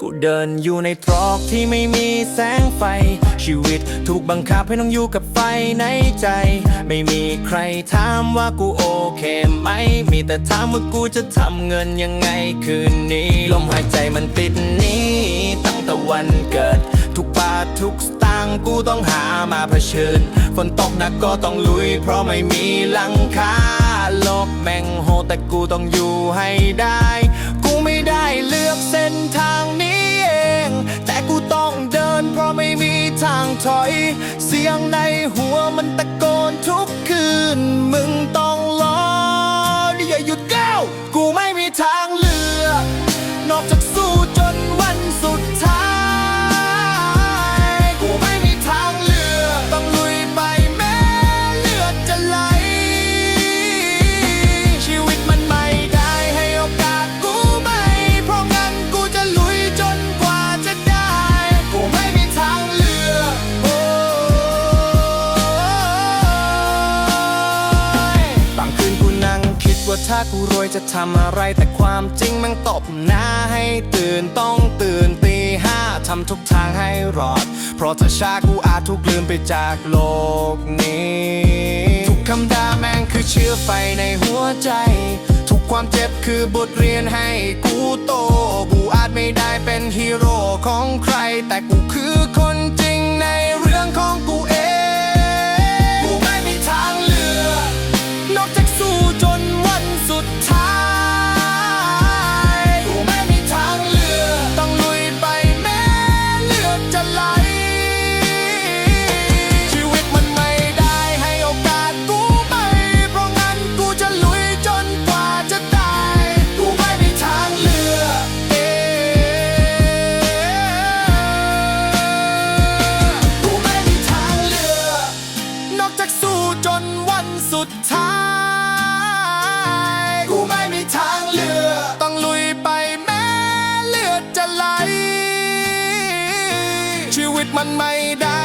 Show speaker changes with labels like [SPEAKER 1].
[SPEAKER 1] กูเดินอยู่ในตรอกที่ไม่มีแสงไฟ ชีวิตถูกบังคับให้ต้องอยู่กับไฟในใจ ไม่มีใครถามว่ากูโอเคไหม มีแต่ถามว่ากูจะทำเงินยังไงคืนนี้ ลมหายใจมันติดนี้ ตั้งแต่วันเกิด ทุกบาททุกสตางค์กูต้องหามาเผชิญ ฝนตกหนักก็ต้องลุย เพราะไม่มีหลังคาโลกแม่งโหแต่กูต้องอยู่ให้ได้ ถอย เสียงในหัวมันตะโกนทุกคืน มึงต้อง ว่าถ้ากูรวยจะทำอะไรแต่ความจริงมันตบหน้าให้ตื่นต้องตื่นตีห้าทำทุกทางให้รอด เพราะถ้าช้ากูอาจถูกลืมไปจากโลกนี้ ทุกคำด่าแม่งคือเชื้อไฟในหัวใจ ทุกความเจ็บคือบทเรียนให้กูโต กูอาจไม่ได้เป็นฮีโร่ของใคร แต่กูคือคนจริงในเรื่องของ จากสู้จนวันสุดท้าย กูไม่มีทางเลือก ต้องลุยไปแม้เลือดจะไหล ชีวิตมันไม่ได้